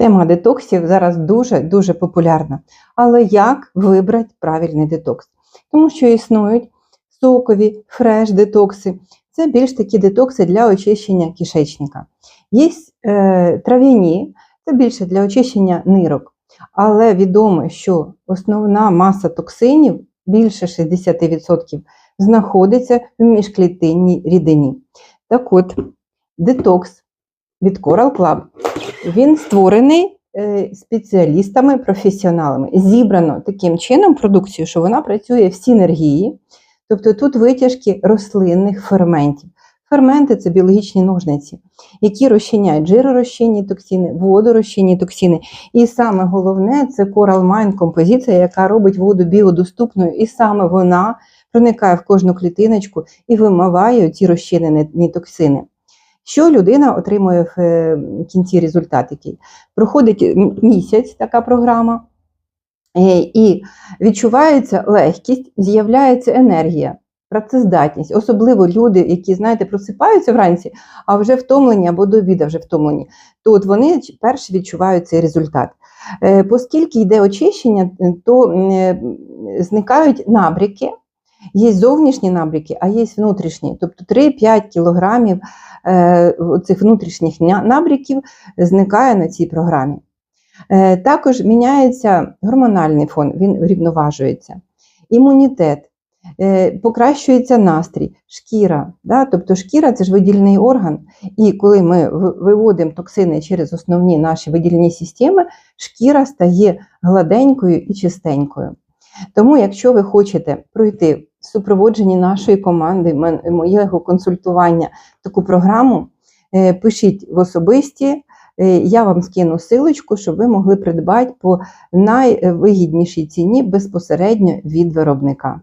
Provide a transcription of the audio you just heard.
Тема детоксів зараз дуже-дуже популярна. Але як вибрати правильний детокс? Тому що існують сокові, фреш-детокси. Це більш такі детокси для очищення кишечника. Є е, трав'яні, це більше для очищення нирок. Але відомо, що основна маса токсинів, більше 60%, знаходиться в міжклітинній рідині. Так от, детокс від Coral Club, він створений е, спеціалістами, професіоналами. Зібрано таким чином продукцію, що вона працює в синергії, тобто тут витяжки рослинних ферментів. Ферменти це біологічні ножниці, які розчиняють жиророзчинні токсини, водорозчинні токсини. І саме головне це Coral Mine композиція, яка робить воду біодоступною, і саме вона проникає в кожну клітиночку і вимиває ці розчинені токсини. Що людина отримує в е, кінці результат який? Проходить місяць така програма, е, і відчувається легкість, з'являється енергія, працездатність. Особливо люди, які, знаєте, просипаються вранці, а вже втомлені або до обіду вже втомлені, то от вони перші відчувають цей результат. Е, Оскільки йде очищення, то зникають набряки. Є зовнішні набряки, а є внутрішні. Тобто 3-5 кілограмів е, цих внутрішніх набряків зникає на цій програмі. Е, також міняється гормональний фон, він врівноважується. Імунітет, е, покращується настрій, шкіра. Да? Тобто шкіра це ж видільний орган, і коли ми виводимо токсини через основні наші видільні системи, шкіра стає гладенькою і чистенькою. Тому, якщо ви хочете пройти в супроводженні нашої команди, моєго консультування таку програму, е, пишіть в особисті. е, Я вам скину силочку, щоб ви могли придбати по найвигіднішій ціні безпосередньо від виробника.